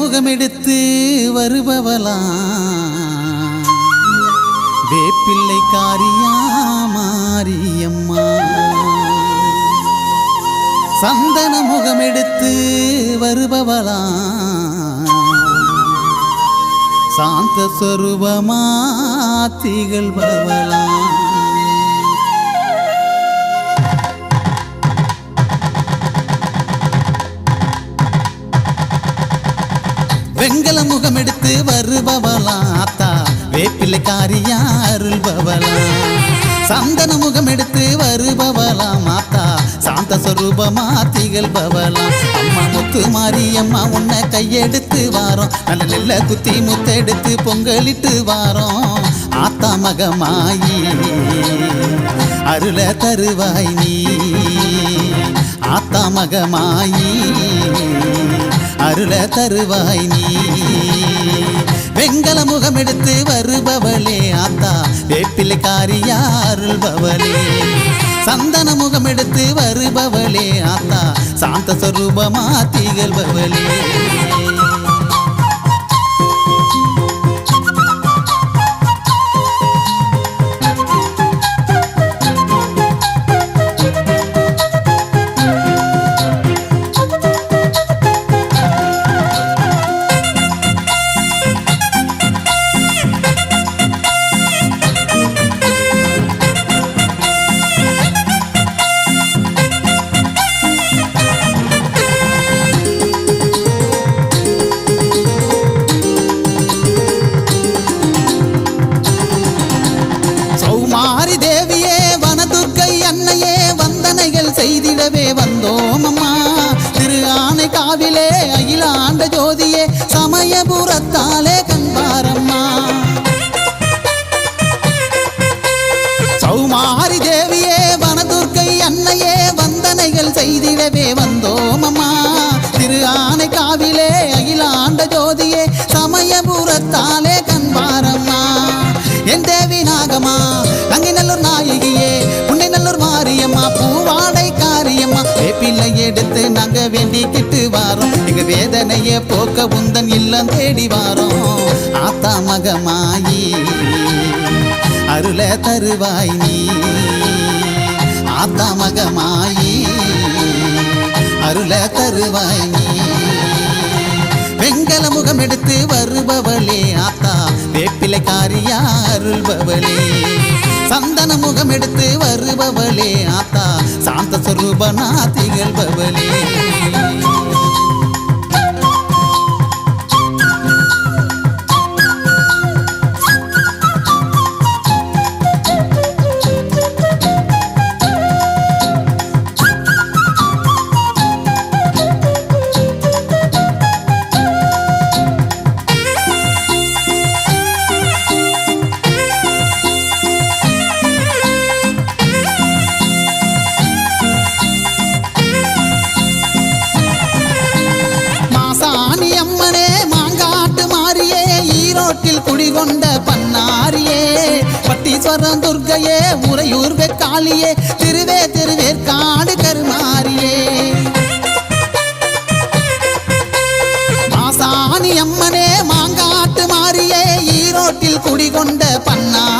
முகமெடுத்து வருபவளாம். வேப்பிள்ளை காரியா மாரியம்மா. சந்தன முகமெடுத்து வருபவளாம். சாந்த சொருபமா திகழ்பவளாம். மேல முகம் எடுத்து வருபவளா ஆத்தா வேப்பிள்ளை அருள்பவளா. சந்தன முகம் எடுத்து வருபவளா மாத்தா. சாந்த சொரூபமா திகழ்பவளா. அம்மா முத்து மாரியம்மா உன்னை கையெடுத்து வாரோம். நல்ல நெல்ல குத்தி முத்தெடுத்து பொங்கலிட்டு வாரோம். ஆத்தா மகமாயி அருள தருவாய் நீ. ஆத்தா மகமாயி அருள தருவாய் நீ. வெங்கல முகம் எடுத்து வருபவளே ஆத்தா வேப்பிலைக்காரியா அருள்பவளே சந்தன முகம் எடுத்து வருபவளே ஆத்தா சாந்த சொரூபமா திகழ்பவளே. ஆனை காவிலே அகிலாண்ட ஜோதியே சமயபுரத்தாலே கண்பாரம்மா. என் தேவி நாகமா நங்கிநல்லூர் நாயகியே புண்ணிநல்லூர் மாரியம்மா பூவாடை காரியம்மா. வேப்பிள்ளை எடுத்து நாங்க வேண்டிக்கிட்டு வாரோம். எங்க வேதனையை போக்க உந்தன் இல்லம் தேடி வாரோம். ஆத்தா மகமாயி அருள தருவாய் நீ. ஆத்தா மகமாயி அருள தருவாய் நீ. வெங்கல எடுத்து வருபவளே ஆத்தா. வேப்பிலை காரியா அருள்பவளே. சந்தன முகம் எடுத்து வருபவளே ஆத்தா. சாந்த சொரூபனா திகழ்பவளே. ஈரோட்டில் கொண்ட பன்னாரியே பட்டீஸ்வரம் துர்கையே உறையூர் வெக்காளியே திருவே திருவேற்காடு கருமாரியே மாசாணி அம்மனே மாங்காட்டு மாறியே ஈரோட்டில் குடிகொண்ட பன்னாரியே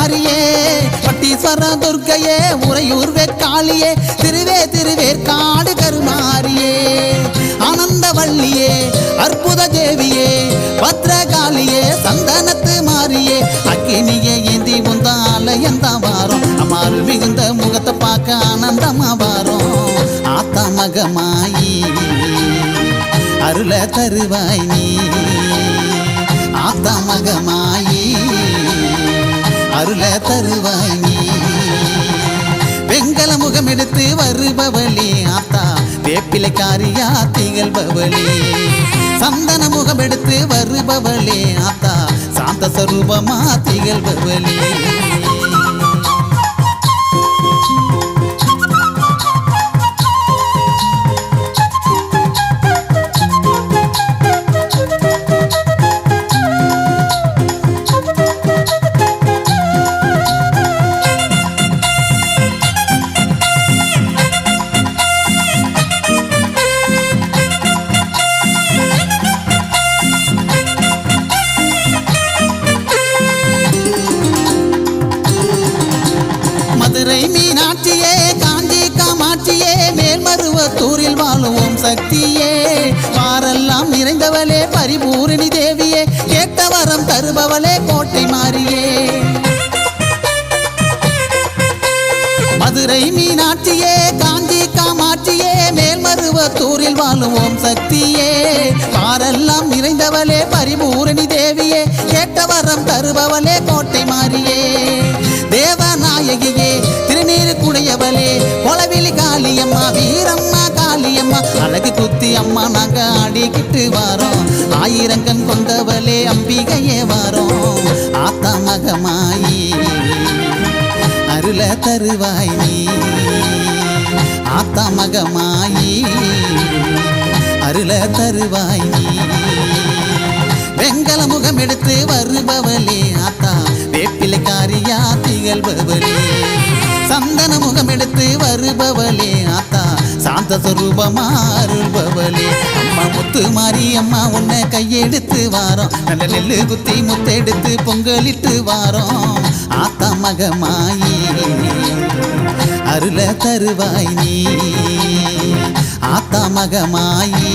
மாறியே ஏந்தி உந்த ஆலயந்தான் வாரம்? அமாறு மிகுந்த முகத்தை பார்க்க ஆனந்தமா வாரம். ஆத்தா மகமாயி அருள தருவாய் நீ. ஆத்தா மகமாயி அருள தருவாய் நீ. வெங்கல முகம் எடுத்து வருபவளி ஆத்தா வேப்பிலை காரியா திகழ்பவளே. சந்தன முகம் எடுத்து வருபவளே ஆத்தா சாந்த சரூபமா திகழ்பவளே. வரம் நிறைந்தவளே பரிபூரணி தேவியே கேட்ட வரம் தருபவளே கோட்டை மாறியே. மதுரை மீனாட்சியே காஞ்சி காமாட்சியே மேல்மருவத்தூரில் வாழும் ஓம் சக்தியே. பாரெல்லாம் நிறைந்தவளே பரிபூரணி தேவியே கேட்ட வரம் தருபவளே கோட்டை மாறியே. தேவநாயகியே திருநீரு குடையவளே கொலவிழி காளியம்மா வீரம்மா காளியம்மா அழகு அம்மா நாங்க ஆடிக்கிட்டு வாரோம். ஆயிரங்கன் கொண்டவளே அம்பிகையே வாரோம். ஆத்தா மகமாயி அருள தருவாய் நீ. ஆத்தா மகமாயி அருள தருவாய் நீ. வெங்கல முகம் எடுத்து வருபவளே ஆத்தா. வேப்பிலைக்காரியா திகழ்பவளே. சந்தன முகம் எடுத்து வருபவளே சாந்த சுரூபமா அருள்பவளே அம்மா முத்து மாறி அம்மா உன்னை கையெடுத்து வாரோம். நல்ல நெல்லு குத்தி முத்தெடுத்து பொங்கலிட்டு வாரோம். ஆத்தா மகமாயி அருள தருவாய் நீ. ஆத்தா மகமாயி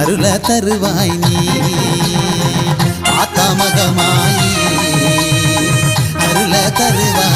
அருள தருவாய் நீ. ஆத்தா மகமாயி அருள தருவாய்